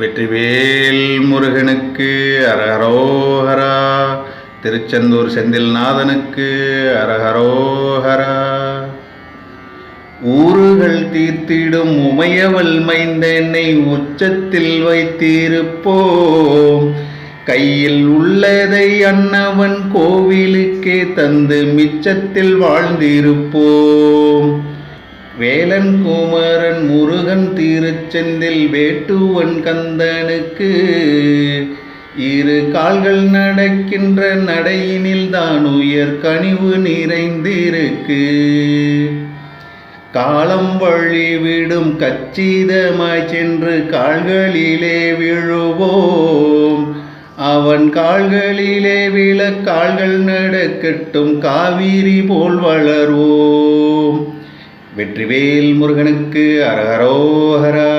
வெற்றிவேல் முருகனுக்கு அரஹரோஹரா. திருச்செந்தூர் செந்தில்நாதனுக்கு அரஹரோஹரா. ஊறுகள் தீர்த்திடும் உமையவள் மைந்தனை உச்சத்தில் வைத்திருப்போம். கையில் உள்ளதை அன்னவன் கோவிலுக்கே தந்து மிச்சத்தில் வாழ்ந்திருப்போம். வேலன் குமரன் முருகன் திருச்செந்தில் வேட்டுவன் கந்தனுக்கு இரு கால்கள் நடக்கின்ற நடையினில் தான் உயர் கனிவு நிறைந்திருக்கு. காலம் வழிவிடும் கச்சிதமாய் சென்று கால்களிலே விழுவோம். அவன் கால்களிலே விழ கால்கள் நடக்கட்டும் காவிரி போல் வளர்வோம். வெற்றிவேல் முருகனுக்கு அரஹரோஹரா